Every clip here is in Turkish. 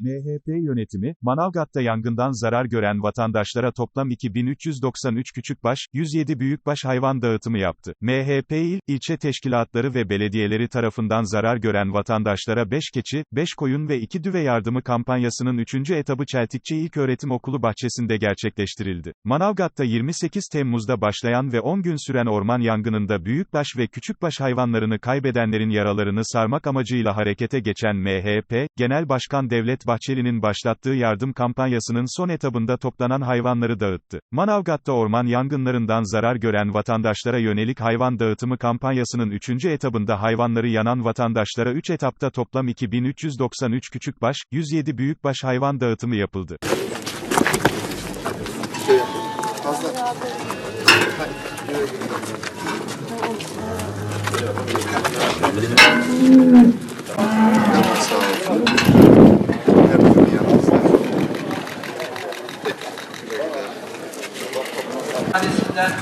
MHP yönetimi, Manavgat'ta yangından zarar gören vatandaşlara toplam 2393 küçükbaş, 107 büyükbaş hayvan dağıtımı yaptı. MHP il, ilçe teşkilatları ve belediyeleri tarafından zarar gören vatandaşlara 5 keçi, 5 koyun ve 2 düve yardımı kampanyasının 3. etabı Çeltikçi İlköğretim Okulu bahçesinde gerçekleştirildi. Manavgat'ta 28 Temmuz'da başlayan ve 10 gün süren orman yangınında büyükbaş ve küçükbaş hayvanlarını kaybedenlerin yaralarını sarmak amacıyla harekete geçen MHP, Genel Başkan Devlet Bahçeli'nin başlattığı yardım kampanyasının son etabında toplanan hayvanları dağıttı. Manavgat'ta orman yangınlarından zarar gören vatandaşlara yönelik hayvan dağıtımı kampanyasının 3. etabında hayvanları yanan vatandaşlara 3 etapta toplam 2393 küçükbaş, 107 büyükbaş hayvan dağıtımı yapıldı.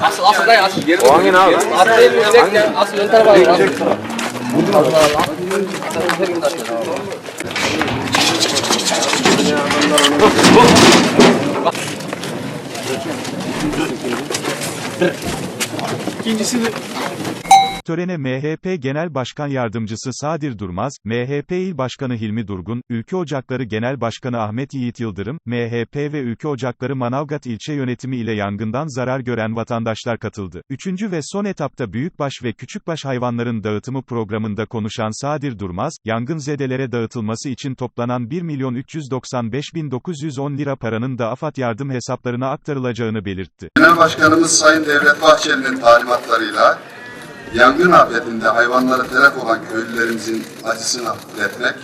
Asıl asıl dayı asıl. O hangi abi? Asıl değil yüksek ya. Asıl ön tarafa alıyor. Asıl. Allah. Asıl yüksek mi taşıyor? Törene MHP Genel Başkan Yardımcısı Sadir Durmaz, MHP İl Başkanı Hilmi Durgun, Ülke Ocakları Genel Başkanı Ahmet Yiğit Yıldırım, MHP ve Ülke Ocakları Manavgat İlçe Yönetimi ile yangından zarar gören vatandaşlar katıldı. Üçüncü ve son etapta büyükbaş ve küçükbaş hayvanların dağıtımı programında konuşan Sadir Durmaz, yangın zedelere dağıtılması için toplanan 1 milyon 395 bin 910 lira paranın da AFAD yardım hesaplarına aktarılacağını belirtti. Genel Başkanımız Sayın Devlet Bahçeli'nin talimatlarıyla yangın afetinde hayvanlara telef olan köylülerimizin acısını hafifletmek,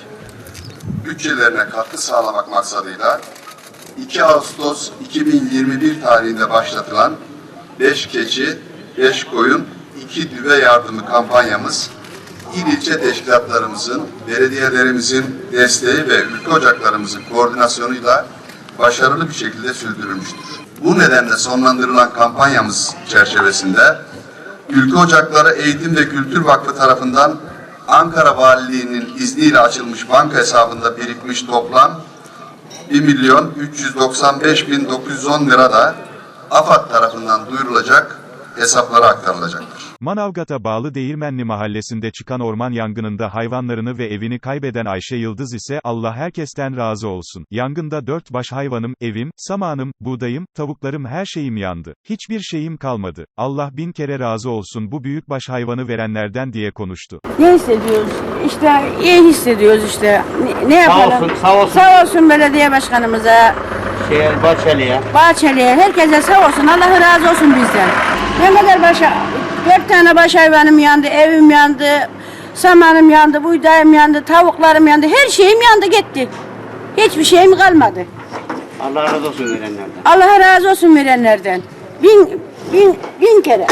bütçelerine katkı sağlamak maksadıyla 2 Ağustos 2021 tarihinde başlatılan 5 keçi, 5 koyun, 2 düve yardımı kampanyamız il ilçe teşkilatlarımızın, belediyelerimizin desteği ve ülke ocaklarımızın koordinasyonuyla başarılı bir şekilde sürdürülmüştür. Bu nedenle sonlandırılan kampanyamız çerçevesinde Ülke Ocakları Eğitim ve Kültür Vakfı tarafından Ankara Valiliği'nin izniyle açılmış banka hesabında birikmiş toplam 1 milyon 395 bin 910 lira da AFAD tarafından duyurulacak hesaplara aktarılacaktır. Manavgat'a bağlı Değirmenli mahallesinde çıkan orman yangınında hayvanlarını ve evini kaybeden Ayşe Yıldız ise Allah herkesten razı olsun. Yangında dört baş hayvanım, evim, samanım, buğdayım, tavuklarım her şeyim yandı. Hiçbir şeyim kalmadı. Allah bin kere razı olsun bu büyük baş hayvanı verenlerden diye konuştu. Ne hissediyoruz? İşte iyi hissediyoruz işte. Ne, ne Sağ yapalım? olsun, sağ olsun. Sağ olsun belediye başkanımıza, Şehir Bahçeli'ye. Bahçeli'ye, herkese sağ olsun. Allah razı olsun bizden. Ne kadar başa, dört tane baş hayvanım yandı, evim yandı, samanım yandı, buğdayım yandı, tavuklarım yandı, her şeyim yandı gitti. Hiçbir şeyim kalmadı. Allah razı olsun verenlerden. Allah razı olsun verenlerden. Bin, bin, bin kere.